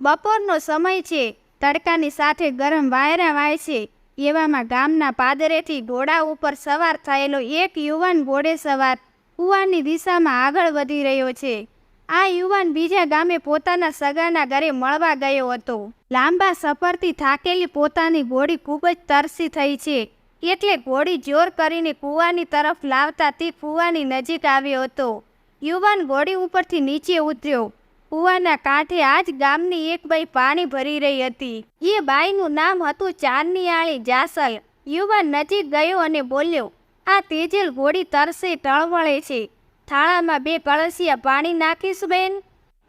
બપોરનો સમય છે. તડકાની સાથે ગરમ વાયરા વાય છે. એવામાં ગામના પાદરેથી ઘોડા ઉપર સવાર થયેલો એક યુવાન ઘોડે સવાર કૂવાની દિશામાં આગળ વધી રહ્યો છે. આ યુવાન બીજા ગામે પોતાના સગાના ઘરે મળવા ગયો હતો. લાંબા સફરથી થાકેલી પોતાની ઘોડી ખૂબ જ તરસી થઈ છે. એટલે ઘોડી જોર કરીને કૂવાની તરફ લાવતા તે કૂવાની નજીક આવ્યો હતો. યુવાન ઘોડી ઉપરથી નીચે ઉતર્યો. કૂવાના કાંઠે આ જ ગામની એક બાઈ પાણી ભરી રહી હતી. એ બાઈનું નામ હતું ચાંદનીયાળી જાસલ. યુવાન નજીક ગયો અને બોલ્યો, આ તેજેલ ઘોડી તરસે ટળવળે છે. થાળામાં બે કળસિયા પાણી નાખીશ બેન.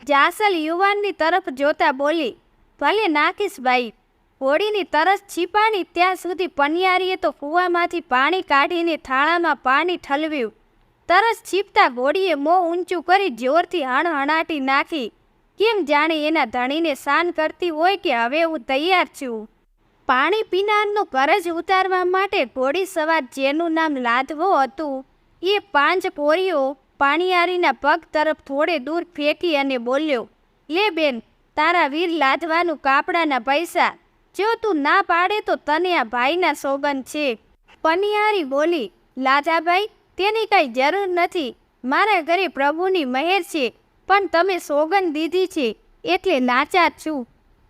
જાસલ યુવાનની તરફ જોતા બોલી, ભલે નાખીશ બાઈ. ઘોડીની તરસ છીપાની ત્યાં સુધી પનિયારીએ તો કૂવામાંથી પાણી કાઢીને થાળામાં પાણી ઠલવ્યું. તરસ છીપતા ઘોડીએ મોં ઊંચું કરી જોરથી હણહણાટી નાખી. કેમ જાણે એના ધણીને શાન કરતી હોય કે હવે હું તૈયાર છું? પાણી પીનારનું કરજ ઉતારવા માટે ઘોડી સવાર જેનું નામ લાધવો હતું. એ પાંચ પોરીઓ પાણીયારીના પગ તરફ થોડે દૂર ફેંકી અને બોલ્યો, લે બેન, તારા વીર લાધવાનું કાપડાના પૈસા. જો તું ના પાડે તો તને આ ભાઈના સોગન છે. પનિયારી બોલી લાધાભાઈ તેની કાંઈ જરૂર નથી. મારા ઘરે પ્રભુની મહેર છે. પણ તમે સોગન દીધી છે, એટલે લાચાર છું.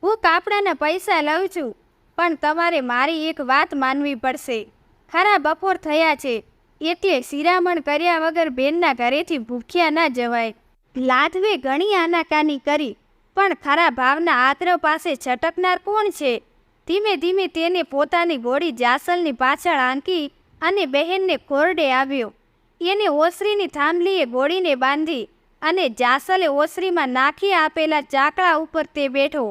હું કાપડાના પૈસા લઉં છું, પણ તમારે મારી એક વાત માનવી પડશે. ખરા બપોર થયા છે, એટલે શિરામણ કર્યા વગર બેનના ઘરેથી ભૂખ્યા ના જવાય. લાધવે ઘણી આનાકાની કરી, પણ ખરા ભાવના આત્ર પાસે છટકનાર કોણ છે? ધીમે ધીમે તેને પોતાની ગોળી જાસલની પાછળ આંકી અને બહેનને કોરડે આવ્યો. એને ઓસરીની થાંભલીએ ગોળીને બાંધી અને જાસલે ઓસરીમાં નાખી આપેલા ચાકડા ઉપર તે બેઠો.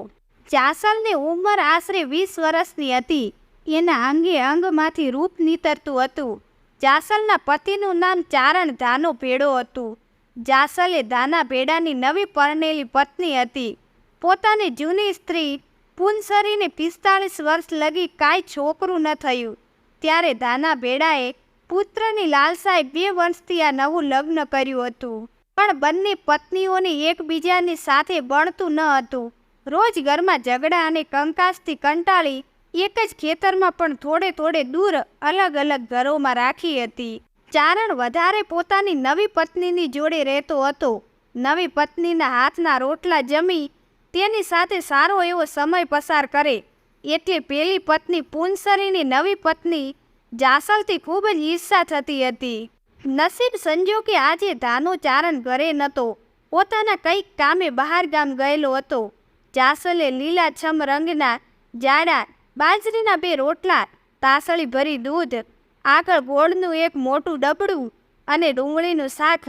જાસલની ઉંમર આશરે વીસ વર્ષની હતી. એના અંગે અંગમાંથી રૂપ નીતરતું હતું. જાસલના પતિનું નામ ચારણ ધાનો ભેડો હતું. જાસલે દાના ભેડાની નવી પરણેલી પત્ની હતી. પોતાની જૂની સ્ત્રી પુનસરીને પિસ્તાળીસ વર્ષ લગી કાંઈ છોકરું ન થયું. ત્યારે દાના ભેડાએ પુત્રની લાલસાએ બે વર્ષથી આ નવું લગ્ન કર્યું હતું. પણ બંને પત્નીઓને એકબીજાની સાથે બણતું ન હતું. રોજ ઘરમાં ઝઘડા અને કંકાસથી કંટાળી એક જ ખેતરમાં પણ થોડે થોડે દૂર અલગ અલગ ઘરોમાં રાખી હતી. ચારણ વધારે પોતાની નવી પત્નીની જોડે રહેતો હતો. નવી પત્નીના હાથના રોટલા જમી તેની સાથે સારો એવો સમય પસાર કરે. એટલે પેલી પત્ની પૂનસરીની નવી પત્ની જાસલથી ખૂબ જ ઈર્ષા થતી હતી. નસીબ સંજોગે આજે ધાનો ચારણ ઘરે નહોતો પોતાના કંઈક કામે બહાર ગામ ગયેલો હતો. જાસલે લીલાછમ રંગના જાડા બાજરીના બે રોટલા, તાસળી ભરી દૂધ, આગળ ગોળનું એક મોટું ડબડું અને ડુંગળીનું શાક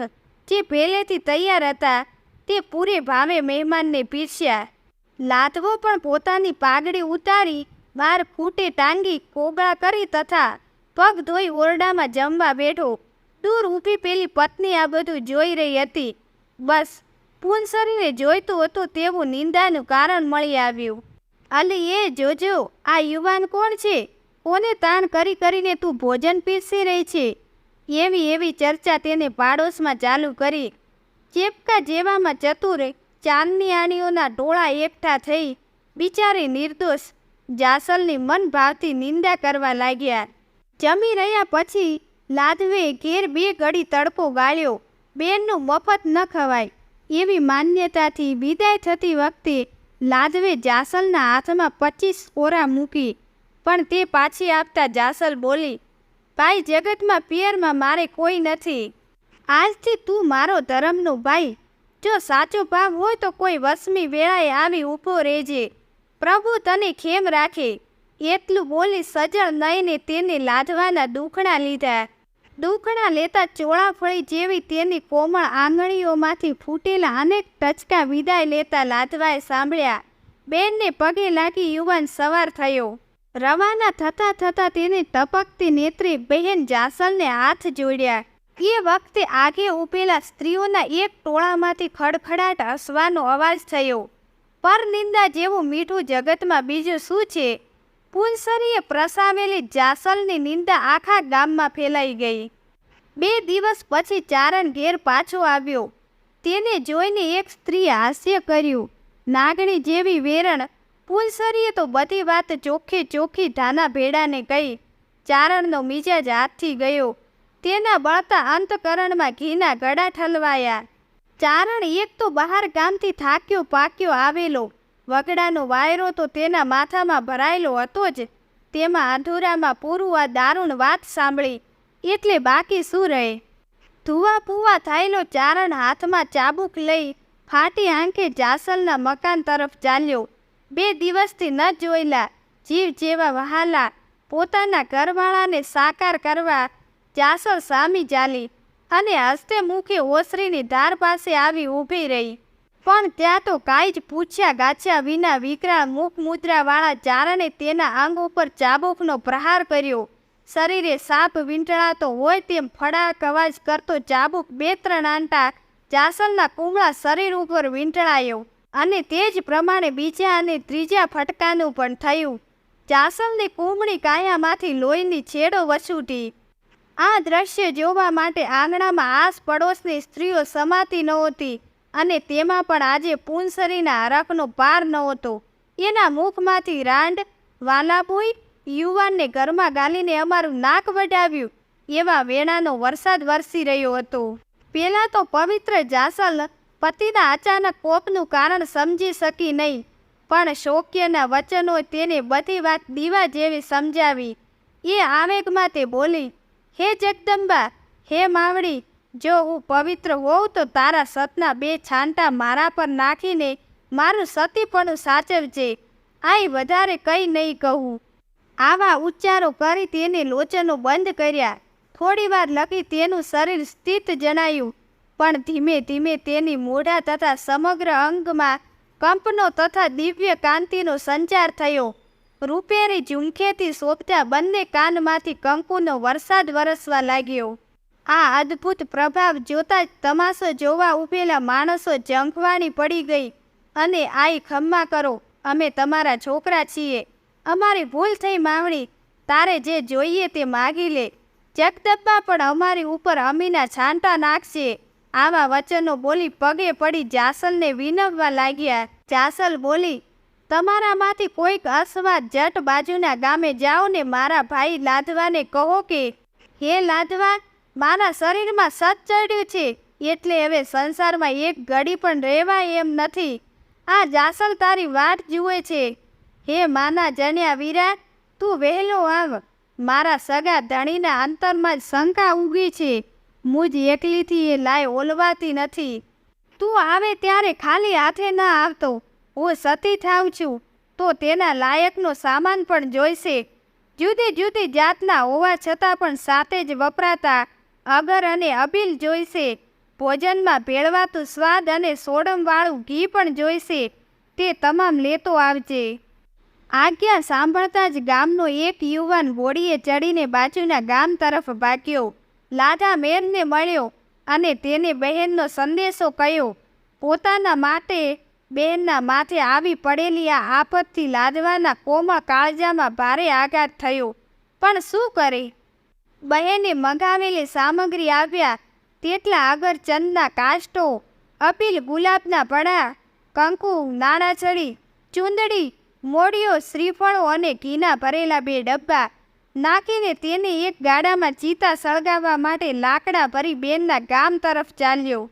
જે પહેલેથી તૈયાર હતા તે પૂરે ભાવે મહેમાનને પીરસ્યા. લાધવો પણ પોતાની પાઘડી ઉતારી વાર ફૂટે ટાંગી કોગળા કરી તથા પગ ધોઈ ઓરડામાં જમવા બેઠો. દૂર ઊભી પેલી પત્ની આ બધું જોઈ રહી હતી. બસ, પૂનસરીને જોઈતું હતું તેવું નિંદાનું કારણ મળી આવ્યું. અલી, એ જોજો, આ યુવાન કોણ છે? કોને તાણ કરી કરીને તું ભોજન પીરસી રહી છે? એવી એવી ચર્ચા તેને પાડોશમાં ચાલુ કરી. ચેપકા જેવામાં ચતુર ચાંદની આણીઓના ટોળા એકઠા થઈ બિચારી નિર્દોષ જાસલની મન ભાવતી નિંદા કરવા લાગ્યા. જમી રહ્યા પછી લાદવે ઘેર બે ઘડી તડકો ગાળ્યો. બેનનું મફત ન ખવાય. એવી માન્યતાથી વિદાય થતી વખતે લાદવે જાસલના હાથમાં પચીસ કોરા મૂકી, પણ તે પાછી આપતા જાસલ બોલી, ભાઈ જગતમાં પિયરમાં મારે કોઈ નથી. આજથી તું મારો ધર્મનો ભાઈ. જો સાચો ભાવ હોય તો કોઈ વસમી વેળાએ આવી ઊભો રહેજે. પ્રભુ તને ખેમ રાખે. એટલું બોલી સજળ નયને તેને લાદવાના દુખણા લીધા. દુખણા લેતા ચોળાફળી જેવી તેની કોમળ આંગળીઓમાંથી ફૂટેલા અનેક ટચકા વિદાય લેતા લાદવાએ સાંભળ્યા. બેનને પગે લાગી યુવાન સવાર થયો. રવાના થતા થતા તેની ટપકતી નેત્રી બહેન જાસલને હાથ જોડ્યા. એ વખતે આગે ઊભેલા સ્ત્રીઓના એક ટોળામાંથી ખડખડાટ હસવાનો અવાજ થયો. પરનિંદા જેવું મીઠું જગતમાં બીજું શું છે? પુનસરીએ પ્રસાવેલી જાસલની નિંદા આખા ગામમાં ફેલાઈ ગઈ. બે દિવસ પછી ચારણ ઘેર પાછો આવ્યો. તેને જોઈને એક સ્ત્રીએ હાસ્ય કર્યું. નાગણી જેવી વેરણ. ફૂલસરીએ તો બધી વાત ચોખ્ખી ચોખ્ખી ધાના ભેડાને કહી. ચારણનો મિજાજ હાથથી ગયો. તેના બળતા અંતકરણમાં ઘીના ગળા ઠલવાયા. ચારણ એક તો બહાર ગામથી થાક્યો પાક્યો આવેલો. વગડાનો વાયરો તો તેના માથામાં ભરાયેલો હતો જ. તેમાં અધૂરામાં પૂરું આ દારૂણ વાત સાંભળી. એટલે બાકી શું રહે? ધુવા પૂવા થયેલો ચારણ હાથમાં ચાબુક લઈ ફાટી આંખે જાસલના મકાન તરફ ચાલ્યો. બે દિવસથી ન જોયેલા, જીવ જેવા વહાલા, પોતાના ઘરવાળાને સાકાર કરવા જાસલ સામી ચાલી અને હસ્તે મુખે ઓસરીની ધાર પાસે આવી ઊભી રહી. પણ ત્યાં તો કાંઈ જ પૂછ્યા ગાછ્યા વિના વિકરાળ મુખ મુદ્રાવાળા ચારણે તેના આંગ ઉપર ચાબુકનો પ્રહાર કર્યો. શરીરે સાપ વીંટળાતો હોય તેમ ફડાક અવાજ કરતો ચાબુક બે ત્રણ આંટા ચાસલના કુમળા શરીર ઉપર વીંટળાયો અને તે જ પ્રમાણે બીજા અને ત્રીજા ફટકાનું પણ થયું. ચાસલની કુમળી કાયામાંથી લોહીની છેડો વસૂટી. આ દ્રશ્ય જોવા માટે આંગણામાં આસ પડોશની સ્ત્રીઓ સમાતી નહોતી. અને તેમાં પણ આજે પૂંસરીના હરખનો પાર નહોતો એના મુખમાંથી રાંડ વાલાભોઈ યુવાનને ઘરમાં ગાલીને અમારું નાક વઢાવ્યું, એવા વેણાનો વરસાદ વરસી રહ્યો હતો. પહેલાં તો પવિત્ર જાસલ પતિના અચાનક કોપનું કારણ સમજી શકી નહીં, પણ શોક્યના વચનો તેને બધી વાત દીવા જેવી સમજાવી. એ આવેગમાં તે બોલી, હે જગદંબા, હે માવડી જો હું પવિત્ર હોઉં તો તારા સતના બે છાંટા મારા પર નાખીને મારું સતીપણું સાચવજે. આઈ વધારે કંઈ નહીં કહું. આવા ઉચ્ચારો કરી તેને લોચનો બંધ કર્યા. થોડીવાર લખી તેનું શરીર સ્થિત જણાયું. પણ ધીમે ધીમે તેની મોઢા તથા સમગ્ર અંગમાં કંપનો તથા દિવ્ય કાંતિનો સંચાર થયો. રૂપેરી ઝૂંખેથી શોભતા બંને કાનમાંથી કંકુનો વરસાદ વરસવા લાગ્યો. આ અદ્ભુત પ્રભાવ જોતા જ તમાશો જોવા ઊભેલા માણસો ઝંખવાણી પડી ગઈ અને આઈ ખમ્મા કરો, અમે તમારા છોકરા છીએ. અમારી ભૂલ થઈ માવણી તારે જે જોઈએ તે માગી લે. જગદબ્બા પણ અમારી ઉપર અમીના છાંટા નાખશે. આવા વચનો બોલી પગે પડી જાસલને વિનવવા લાગ્યા. જાસલ બોલી, તમારામાંથી કોઈક અસવાદ જટ બાજુના ગામે જાઓ ને મારા ભાઈ લાધવાને કહો કે, હે લાધવા મારા શરીરમાં સત ચડ્યું છે, એટલે હવે સંસારમાં એક ઘડી પણ રહેવાય એમ નથી. આ જાસલ તારી વાટ જુએ છે. હે માના જણ્યા વીરા, તું વહેલો આવ. મારા સગા ધણીના અંતરમાં જ શંકા ઊગી છે. મુજ એકલીથી એ લાય ઓલવાતી નથી. તું આવે ત્યારે ખાલી હાથે ન આવતો. હું સતી થાઉં છું, તો તેના લાયકનો સામાન પણ જોઈશે. જુદી જુદી જાતના હોવા છતાં પણ સાથે જ વપરાતા અગર અને અબીલ જોઈશે. ભોજનમાં ભેળવાતું સ્વાદ અને સોડમવાળું ઘી પણ જોઈશે. તે તમામ લેતો આવજે. આજ્ઞા સાંભળતા જ ગામનો એક યુવાન હોડીએ ચડીને બાજુના ગામ તરફ ભાગ્યો. લાધા મેરને મળ્યો અને તેને બહેનનો સંદેશો કહ્યો, પોતાના માટે બહેનના માથે આવી પડેલી આ આફતથી લાદવાના કોમા કાળજામાં ભારે આઘાત થયો. પણ શું કરે? બહેને મંગાવેલી સામગ્રી આવ્યા. તેટલા આગળ ચંદના કાષ્ટો, અપીલ ગુલાબના પડા, કંકુ નાણાછડી ચૂંદડી, મોડીઓ, શ્રીફળો અને ઘીના ભરેલા બે ડબ્બા. નાખીને તેને એક ગાડામાં ચીતા સળગાવવા માટે લાકડા ભરી બેનના ગામ તરફ ચાલ્યો.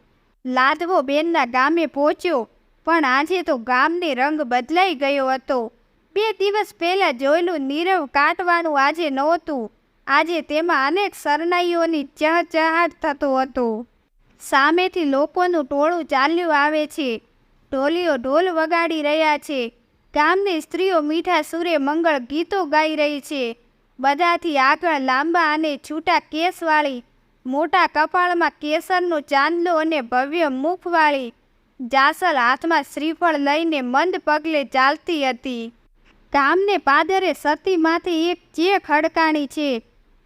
લાદવો બેનના ગામે પહોંચ્યો, પણ આજે તો ગામને રંગ બદલાઈ ગયો હતો. બે દિવસ પહેલાં જોયેલું નીરવ કાટવાનું આજે નહોતું. આજે તેમાં અનેક શરણાઈઓની ચહચહાટ થતો હતો. સામેથી લોકોનું ટોળું ચાલ્યું આવે છે. ઢોલીઓ ઢોલ વગાડી રહ્યા છે. ગામની સ્ત્રીઓ મીઠા સુરે મંગળ ગીતો ગાઈ રહી છે. બધાથી આગળ લાંબા અને છૂટા કેસવાળી, મોટા કપાળમાં કેસરનો ચાંદલો અને ભવ્ય મુખવાળી જાસલ હાથમાં શ્રીફળ લઈને મંદ પગલે ચાલતી હતી. ગામને પાદરે સતીમાંથી એક ચેક હડકાણી છે.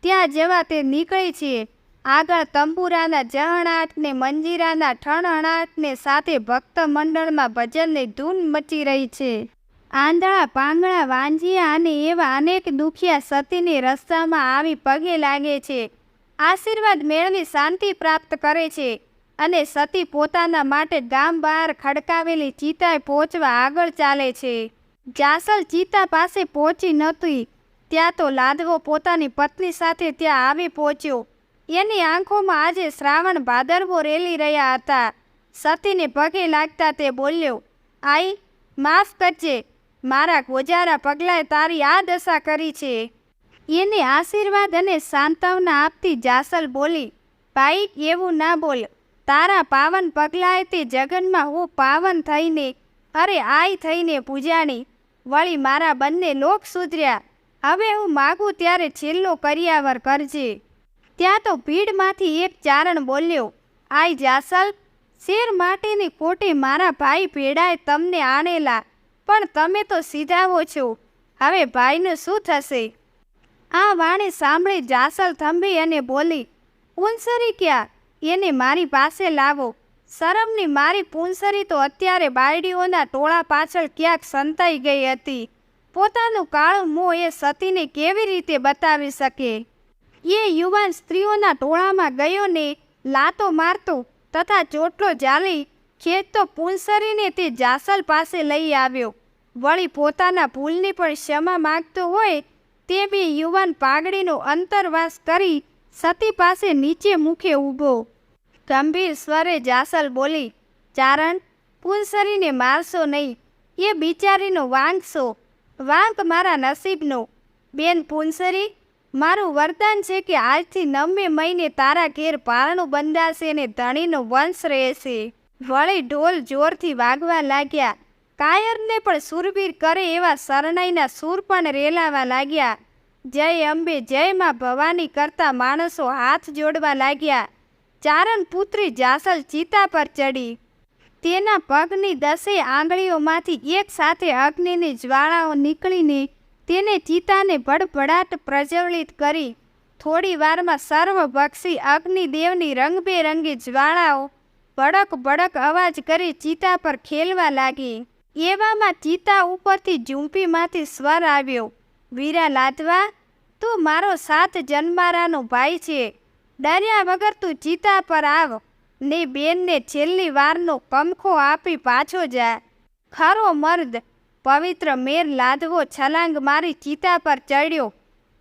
ત્યાં જેવા તે નીકળી છે. આગળ તંબુરાના જહણાટ ને મંજીરાના ઠણહણાટને સાથે ભક્ત મંડળમાં ભજનની ધૂન મચી રહી છે. આંધળા પાંગળા વાંજિયા અને એવા અનેક દુખિયા સતીને રસ્તામાં આવી પગે લાગે છે. આશીર્વાદ મેળવી શાંતિ પ્રાપ્ત કરે છે અને સતી પોતાના માટે ગામ બહાર ખડકાવેલી ચિતાએ પહોંચવા આગળ ચાલે છે. જાસલ ચિતા પાસે પહોંચી નહોતી. ત્યાં તો લાદવો પોતાની પત્ની સાથે ત્યાં આવી પહોંચ્યો. એની આંખોમાં આજે શ્રાવણ ભાદરવો રેલી રહ્યા હતા. સતીને પગે લાગતા તે બોલ્યો, આઈ, માફ કરજે. મારા ગોજારા પગલાએ તારી આ દશા કરી છે. એને આશીર્વાદ અને સાંત્વના આપતી જાસલ બોલી, ભાઈ, એવું ના બોલ. તારા પાવન પગલાએ તે જગનમાં હું પાવન થઈને, અરે આઈ થઈને પૂજાણી. વળી મારા બંને લોક સુધર્યા. હવે હું માગું ત્યારે છેલ્લો કરિયાવર કરજે. ત્યાં તો ભીડમાંથી એક ચારણ બોલ્યો આઈ જાસલ, શેર માટેની કોટી મારા ભાઈ ભેડાએ તમને આણેલા, પણ તમે તો સીધાવો છો. હવે ભાઈનું શું થશે? આ વાણી સાંભળી જાસલ થંભી અને બોલી પૂંસરી ક્યાં? એને મારી પાસે લાવો. શરમની મારી પૂંસરી તો અત્યારે બાયડીઓના ટોળા પાછળ ક્યાંક સંતાઈ ગઈ હતી. પોતાનું કાળું મોં એ સતીને કેવી રીતે બતાવી શકે? એ યુવાન સ્ત્રીઓના ટોળામાં ગયો ને લાતો મારતો તથા ચોટલો જાલી ખેંચતો પૂંસરીને તે જાસલ પાસે લઈ આવ્યો. વળી પોતાના ભૂલની પણ ક્ષમા માગતો હોય તે બે યુવાન પાઘડીનો અંતરવાસ કરી સતી પાસે નીચે મુખે ઊભો. ગંભીર સ્વરે જાસલ બોલી, ચારણ પૂંસરીને મારશો નહીં. એ બિચારીનો વાંકશો વાંક મારા નસીબનો. બેન પૂંસરી મારું વરદાન છે કે આજથી નવમે મહિને તારા ઘેર પારણું બંધાશે ને ધણીનો વંશ રહેશે. વળી ઢોલ જોરથી વાગવા લાગ્યા. કાયરને પણ સુરવીર કરે એવા શરણાઈના સૂર પણ રેલાવા લાગ્યા. જય અંબે, જય માં ભવાની કરતા માણસો હાથ જોડવા લાગ્યા. ચારણ પુત્રી જાસલ ચિતા પર ચડી. તેના પગની દસેય આંગળીઓમાંથી એક સાથે અગ્નિની જ્વાળાઓ નીકળીને તેને ચિતાને ભડભડાટ પ્રજ્વલિત કરી. થોડી વારમાં સર્વભક્ષી અગ્નિદેવની રંગબેરંગી જ્વાળાઓ ભડક ભડક અવાજ કરી ચિતા પર ખેલવા લાગી. એવામાં ચિતા ઉપરથી ઝૂંપીમાંથી સ્વર આવ્યો, વીરા લાદવા, તું મારો સાત જન્મારાનો ભાઈ છે. ડર્યા વગર તું ચિતા પર આવ. ને બેનને છેલ્લી વારનો પંખો આપી પાછો જા. ખરો મર્દ, પવિત્ર મેર લાદવો છલાંગ મારી ચિતા પર ચડ્યો.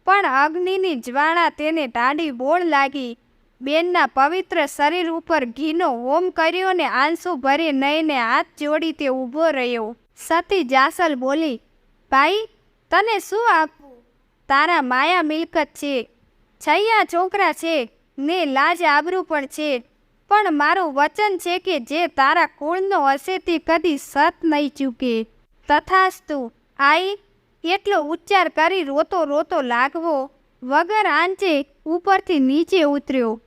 પણ અગ્નિની જ્વાળા તેને ટાઢી બોળ લાગી. બેનના પવિત્ર શરીર ઉપર ઘીનો હોમ કર્યો ને આંસુ ભરી નયને હાથ જોડી તે ઊભો રહ્યો. સતી જાસલ બોલી, ભાઈ, તને શું આપવું? તારા માયા મિલકત છે. છૈયા છોકરા છે ને લાજ આબરૂ પણ છે. પણ મારું વચન છે કે જે તારા કુળનો હશે તે કદી સત નહીં ચૂકે. તથાસ્તુ, આઈ, એટલો ઉચ્ચાર કરી રોતો રોતો લાગવો વગર આંચે ઉપરથી નીચે ઉતર્યો.